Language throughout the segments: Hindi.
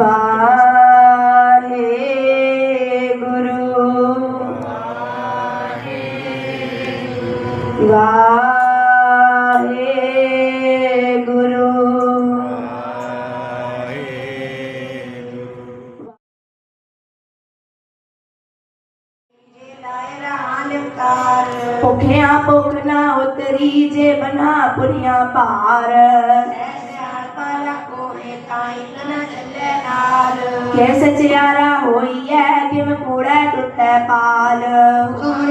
वाले गुरु। वाहे गुरु। भुखिया भुख उतरी जे बना पुनिया पार। सचयारा होइए तिम कूड़े टुटे पाल। गुण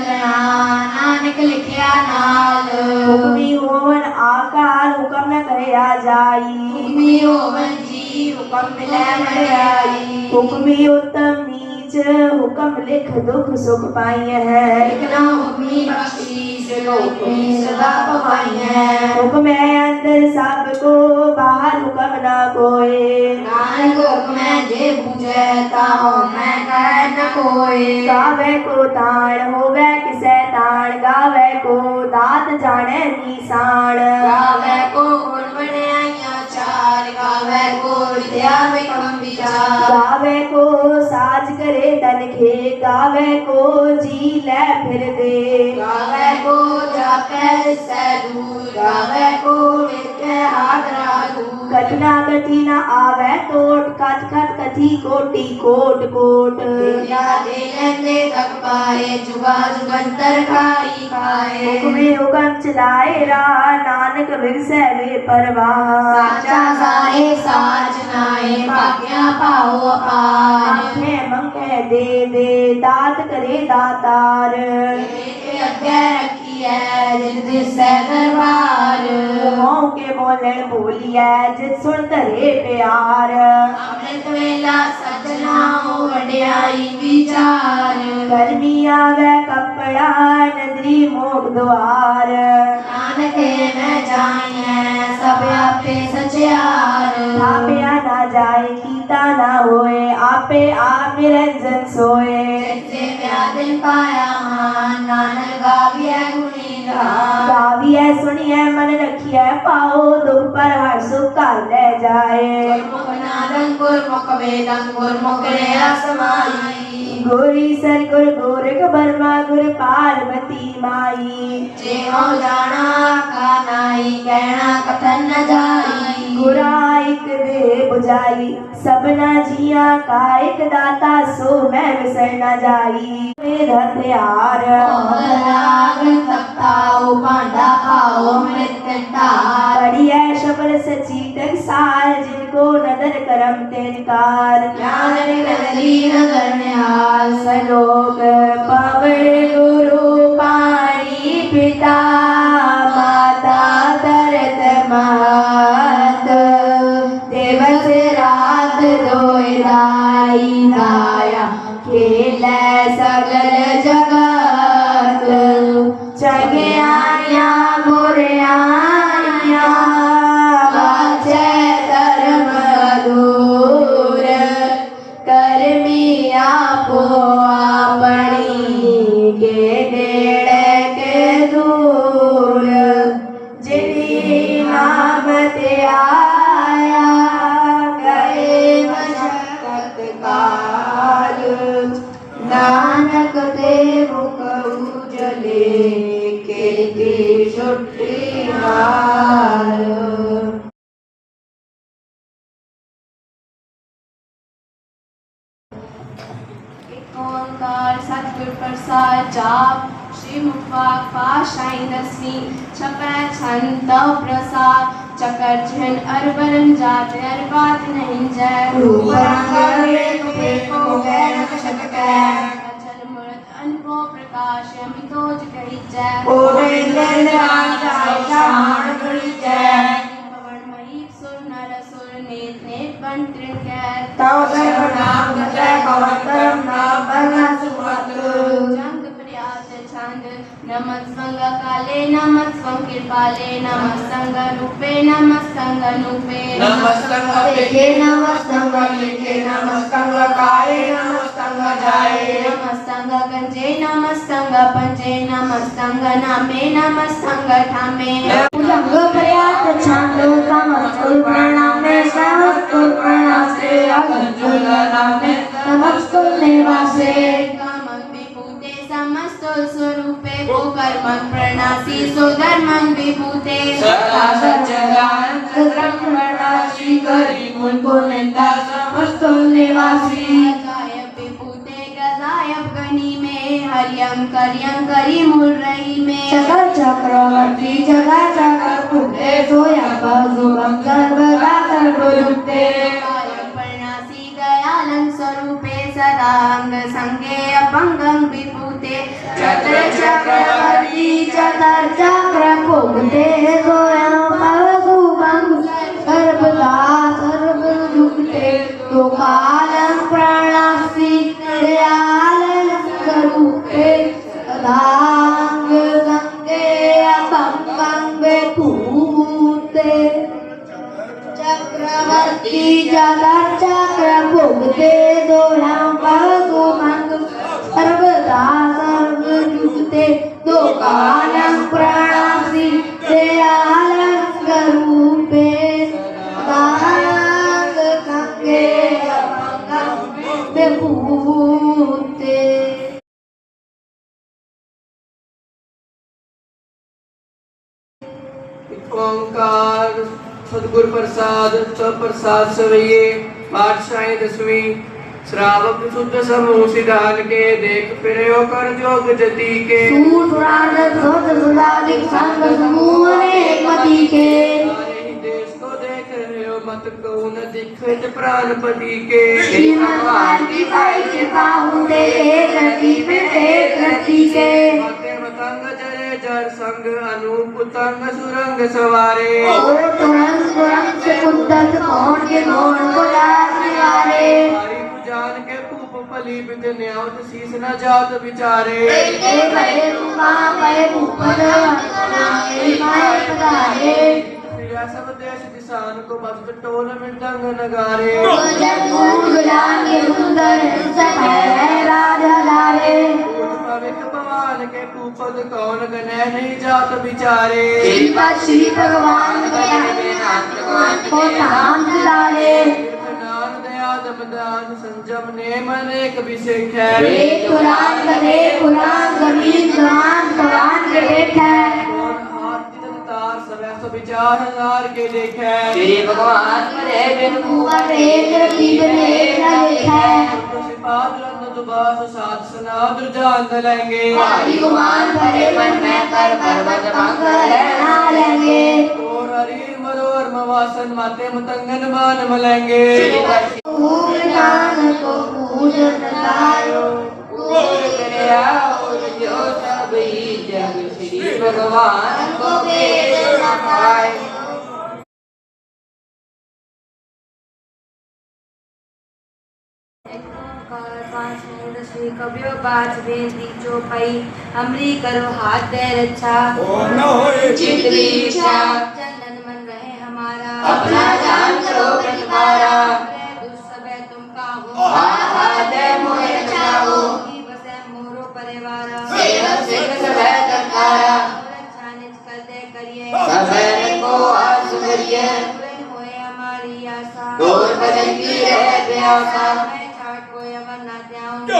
नानक लिखिया नाल। हुक्मी होवन आकार हुक्म न करे जाई। हुक्मी होवन जी हुक्म मिले मराई हुक्मी उत्तम नीच हुक्म लिख दुख सुख पाई है। लिखना हुक्मी बख्शी। हुक्म है अंदर बाहर हुक्म ना कोई नानक हुक्म है जे ताओ मैं कह न कोई गावे को ताण होवे किसे ताण गावे को दात जाने निशान गावे को गावे को साज करे तन के गावे को जी ले फिर दे गावे को kesedut, gawe kulit कटना कटी ना आवे तोट कट कट कटी कोटी कोट। कोट दे तक पाए जुगा जुगन तरकारी खाए। हुक्मे हुक्म चलाए रा नानक विरसे वे परवाह। साचा साए साच नाए भाग्या पाओ अपार। मंगे मंगे दे दे दात करे दातार। अग्गे रखी है जिन दरबार के मोले बोलिया जित सुन धरे प्यार। अमृत वेला सजना हो वड्याई विचार। गर्मी आवे कपड़ा नदरी मोग द्वार। नानक न जाए सब आपे सचियार। आपया ना जाए कीता ना होए आपे आप निरंजन सोए। प्यादे पाया मान नानक गावी है सुनी है मन रखी है पाओ। दुख पर हर सुख का ले जाए गोरी सर गुर गोरख बर्मा गुर पार्वती माई जे हो जाना का नाई कहना कथन न जाई गुरा एक दे बुझाई सबना जिया का एक दाता सो मैं विसर न जाई मेरा प्यार और राग तप्ताओ पांडा आओ मृत बड़ी है शबल सची टकसाल जिनको नदर करम तिनकार सलोक पवर गुरु पाणी पिता, माता तरत मात देवस रात दोय खेल सगल में आप हो आपणी नमस्संग रूपे नमस्संग नूपे नमस्तंग नमस्तंग नमस्तंग काये नमस्तंग जाये। नमस्तंग गंजे नमस्तंग पंजे नमस्तंग नामे नमस्तंग ठामे उलंग प्रयात छांदो सर्वयुक्ते तो ओंकार सदगुर प्रसाद प्रसाद सवैये पातशाही दसवीं। श्रावक शुद्ध समूह सिद्धान के देख फिर कर जोग जति के। संग समूह मत को। न दिखत प्राणपति के। भगवान की पाई कृपा होते एक रति में एक रति के। माते मतंग जरे जर संग अनूप तंग सुरंग सवारे। और तुरंत तुरंत से कुंदन कौन के कौन को याद निवारे हरि पुजान के पूप फली बिद न्यावत शीस न जात विचारे रूपा नामे पधारे। सब देश दिशान को बस्त टोल मृदंग नगारे। जगूर गुलाम के सुंदर सब है राजा लारे पवित्र भगवान के पूपद कौन गने नहीं जात विचारे श्रीपद श्री भगवान के नाम को नाम दिलारे नान दया दमदान संजम नेम अनेक विषेख है एक कुरान करे कुरान ज़मीन कुरान कुरान के बैठा कौन आरती तार सब सब विचार हज़ार के देखे श्री भगवान करे बिन ऊपर एक दुबास सात सनाद जान लेंगे हरि गुमान भरे मन में कर पर्वत मंगल ना लेंगे और हरि मरोर मवासन माते मतंगन मान मलेंगे खूब ज्ञान को पूजन लायो और करे और जो सब ही जग श्री भगवान को वेद न पाए कबियो बाज बेदी चौपाई हमरी करो हाथ दे रक्षा चित की इच्छा चंदन मन रहे हमारा। अपना जान करो प्रतिमारा दुस्सबे तुम काहू हाथ मोहे बचाओ की बसे मोरो परिवार। सेवक सिख सब करतारा रक्षा निज कर दे करिए। सबको आस करिए होए हमारी आशा। दूर बदन की रह प्यासा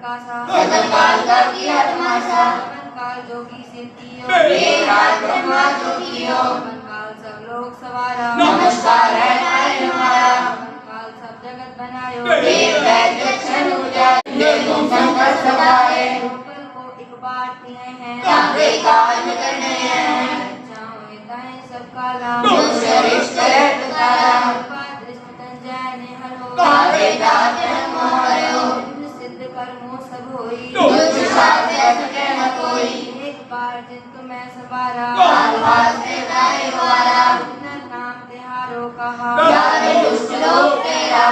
काल प्रकाशा कदम काल का किया तमाशा पवन काल जोगी सिद्धियो। वेद काल ब्रह्मा जोगियो। पवन काल सब लोग सवारा। नमस्कार है नारायण हमारा। पवन काल सब जगत बनायो। एक वैद्य अक्षर उजाड़ ले तुम संकट सदाए गोकुल को एक बार दिए हैं। ताके कान करने हैं। जाओ दाएँ सबका लाभ। दुष्ट रिष्ट तारा दृष्ट तंजय ने हरो। ताके दात वाला नाम तिहारो कहा दुष्ट लोग तेरा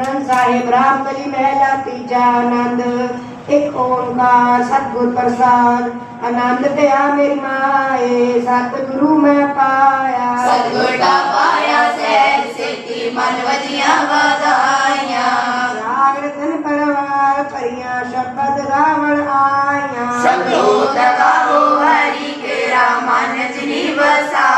ग्रंथ साहिब राम कली महला तीजा आनंद एक ओंकार सतगुर प्रसाद। आनंद ते आ मेरी माए सतगुरु मैं पाया। सतगुर दा पाया सैल सिद्धि मन वजिया वधाइया। राग रतन परवार परिया शब्द रावण आया। सब लोग गाओ हरि के रामन जनी बसा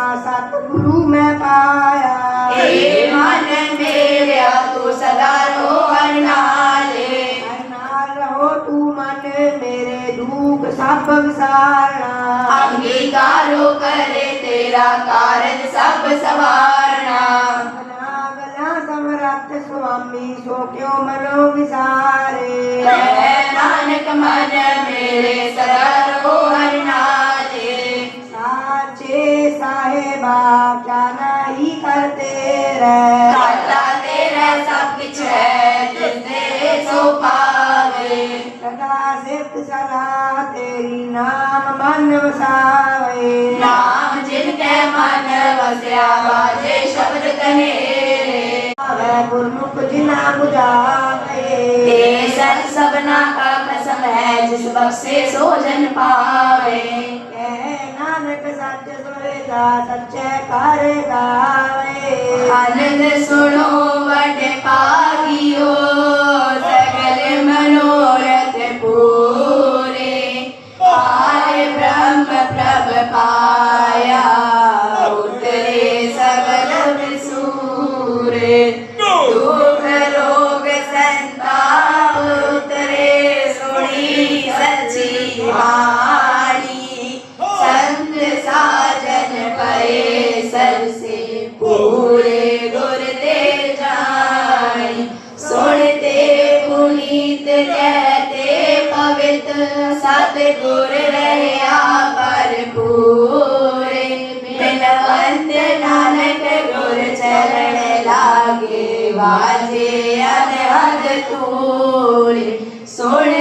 बाबा सतगुरु मैं पाया। ए मन मेरा तू सदा रो अन्नाले अन्ना रहो तू मन मेरे दुख सब सारा अंगीकारो करे तेरा कारण सब सवारना। स्वामी सो क्यों मनो विसारे? नानक मन मेरे सदा रो बाप जाना ही करते रहे। तेरा सब कुछ है सो तो पावे। सदा सिर्फ़ तेरी नाम मन नाम जिनके मन बाजे शब्द कहे। गुरमुख जिना बुझावे। सर सबना का कसम है जिस बक्से सो जन पावे। पारि सतगुर रहया पर पूरे बिनवंत नानक गुर चरण लागे बाजे अनहद तूरे। सुनते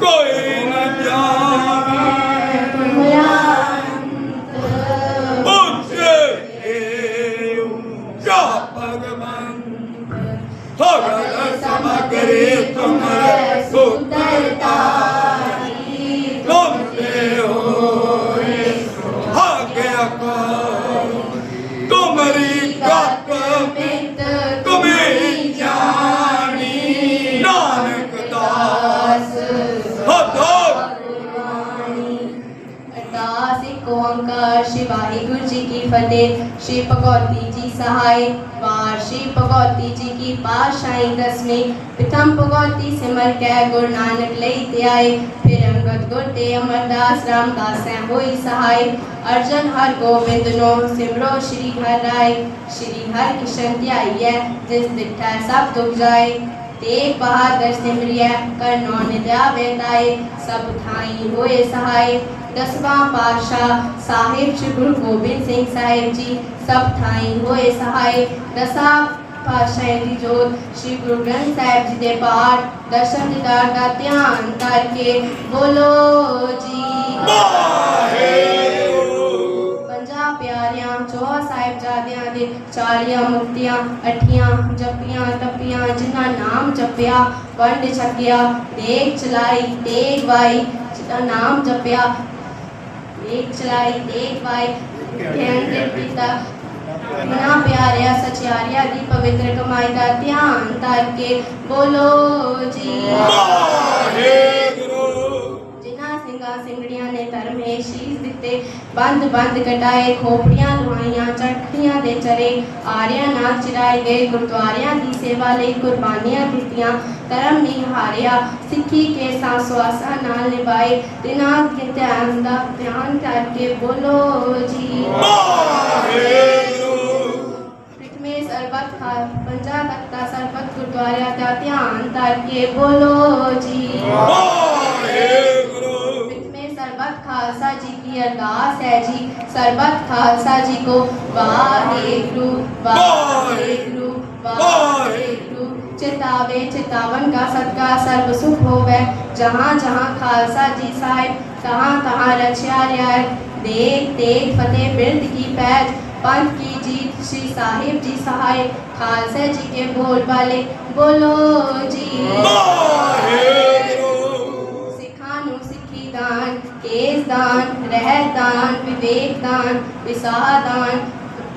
Going. फतेह श्री भगवती जी सहाय वार श्री भगवती जी की पाशाई दसवीं प्रथम भगवती सिमर कै गुरु नानक लई ते आए फिर अंगद गुर ते अमरदास रामदास है होई सहाय। अर्जन हर गोबिंद नो सिमरो श्री हर राय। श्री हर किशन ध्याइयै जिस दिठै सब दुख जाए। तेग बहादुर सिमरिय नौ निद्या बेताए, सब थाई होए सहाय दसवां पातशाह साहिब श्री गुरु गोबिंद सिंह साहिब जी, सब थाई होए सहाय दसा पातशाह जी जोत श्री गुरु ग्रंथ साहिब जी दे पाठ दर्शन दीदार का ध्यान करके बोलो जी। प्यारियाँ, चौह साहिबजादियाँ दे चालियाँ मुक्तियाँ अठियाँ जपियाँ तप गया जिनका नाम जपया, वंड छकिया नेक चलाई, नेक वाई जिनका नाम जपया। नेक चलाई, नेक वाई पिता। ना प्यारिया सचियारिया दी पवित्र कमाई का ध्यान ताके बोलो जी। दे बंद बंद कटाए खोपड़िया लुआईया चटिया दे चले आरिया नाथ चिराए गए गुरुद्वारिया की सेवा ले कुरबानिया दित्तियाँ धर्म ने हारिया सिक्खी के सांसवासा नाल निभाए दिना के ध्यान का ध्यान करके बोलो जी पंजा सरबत खा पंजाब तख्ता सरबत गुरुद्वारा का ध्यान करके बोलो जी अरदास है जी सरबत खालसा जी को वाहेगुरु वाहेगुरु वाहेगुरु। चितावे, चितावन का सदका सुख होवे। जहाँ जहाँ खालसा जी साहिब तहाँ तहाँ रचिया रियाय। देख देख, फतेह बिरद की पैज पंथ की जीत श्री साहिब जी सहाय। खालसा जी के बोल वाले, बोलो जी। तेज दान रह दान विवेक दान विशाह दान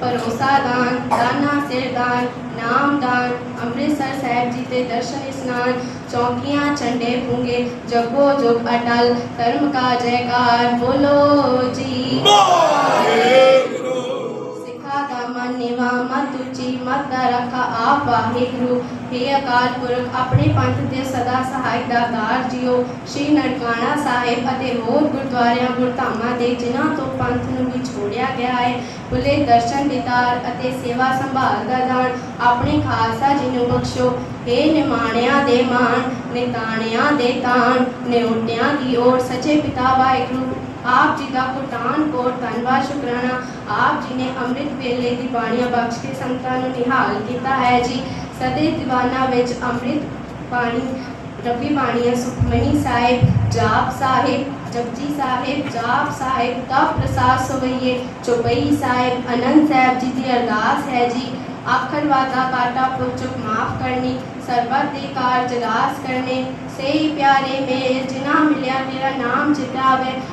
परोसा दान दाना सिर दान नाम दान अमृतसर साहब जी के दर्शन स्नान चौकियाँ चंडे पूँगे जगो जग अटल कर्म का जयकार बोलो जी। सिखा का मन निवा मत ਮਤ ਦਾ ਰੱਖਾ, ਆਪ ਵਾਹਿਗੁਰੂ हे ਅਕਾਲ ਪੁਰਖ, ਆਪਣੇ ਪੰਥ ਦੇ ਸਦਾ ਸਹਾਇਕ ਦਾਤਾਰ ਜੀਓ। ਸ਼੍ਰੀ ਨਨਕਾਣਾ ਸਾਹਿਬ ਅਤੇ ਹੋਰ ਗੁਰਦੁਆਰਿਆਂ, ਗੁਰਧਾਮਾਂ ਦੇ ਜਿਨ੍ਹਾਂ ਤੋਂ ਪੰਥ ਨੂੰ ਵਿਛੋੜਿਆ ਗਿਆ ਹੈ ਭੁੱਲੇ ਦਰਸ਼ਨ ਦਿਤਾਰ ਅਤੇ ਸੇਵਾ ਸੰਭਾਲ ਦਾ ਦਾਨ ਆਪਣੇ ਖਾਲਸਾ ਜੀ ਨੂੰ ਬਖਸ਼ੋ। हे ਨਿਮਾਣਿਆਂ ਦੇ ਮਾਣ, ਨਿਤਾਣਿਆਂ ਦੇ ਤਾਣ, ਨਿਉਟਿਆਂ ਦੀ ਓਰ ਸੱਚੇ ਪਿਤਾ ਵਾਹਿਗੁਰੂ आप जी का भुटान को धनबाद शुक्राना। आप जी ने अमृत वेले की बाणिया बख्श के संतान निहाल किया है जी। सदे दीवाना में अमृत बाणी रबी बाणिया सुखमनी साहेब, जाप साहेब, जपजी साहेब, जाप साहेब, तप प्रसाद सवैये चौपई साहेब आनंद साहब जी की अरदास है जी। आखन वादा काटा पुचुक माफ़ करनी, सरबत दे कारज रास करने। सही प्यारे मेरे जिना मिलया मेरा नाम जिता वे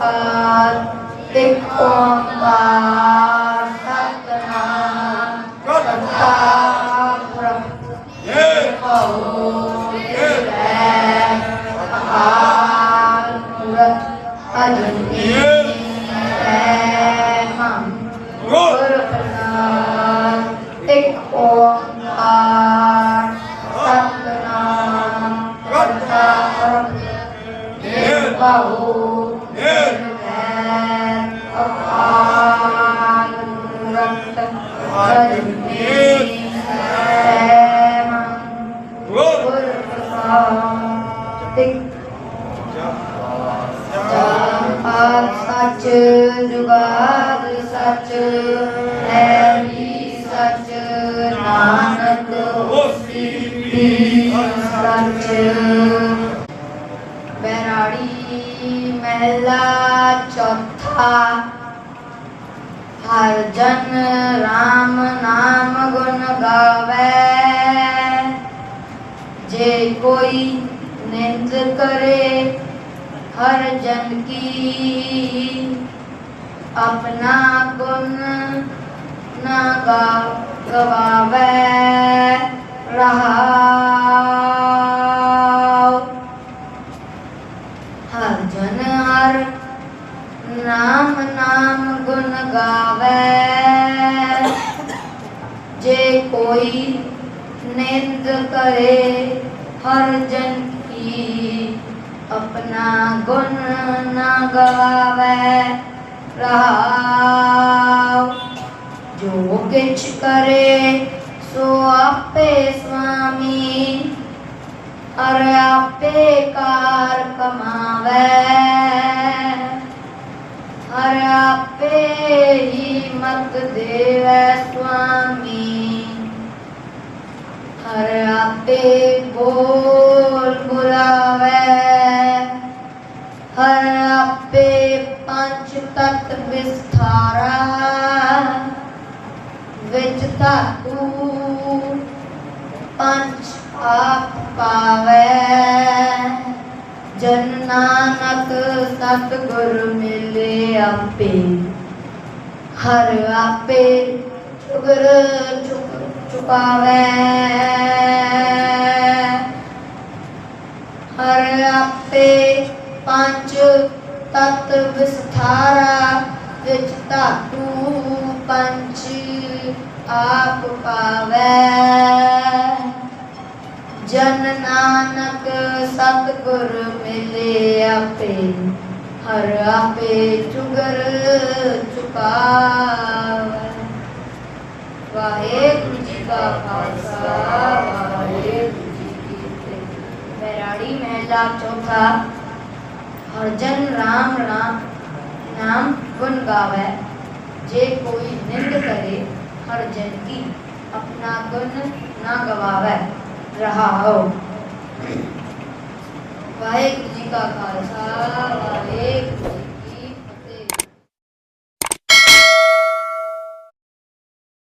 uh, take on uh, बैराड़ी महला चौथा, हर जन राम नाम गुण गावे। जे कोई निंद करे हरजन की अपना गुण न गा गवावे। रहा कोई निंद करे हर जन की, अपना गुण न गवावे रहा जो किच करे, सो आपे स्वामी और आपे कार कमावे। हर आपे ही मत देवे स्वामी। ਹਰ ਆਪੇ ਬੋਲ ਬੁਲਾਵੇ। ਹਰ ਆਪੇ ਪੰਜ ਤਤ ਵਿਸਥਾਰਾ। ਵਿੱਚ ਧਾਤੂ ਪੰਜ ਆਪ ਪਾਵੇ। ਜਨ ਨਾਨਕ ਸਤਿਗੁਰ ਮਿਲੇ ਆਪੇ। ਹਰ ਆਪੇ ਚੁਗਰ पावे। हर आपे पंच तत्व विस्थारा विच धातु पंच आप पावे। जन नानक सतगुर मिले आपे, हर आपे चुगर चुका वाहे बैराड़ी महला चौथा हरजन राम राम नाम गुण गावे, जे कोई निंद करे हरजन की अपना गुण ना गवावे, रहा हो। वाहेगुरु जी का खालसा वाहे जी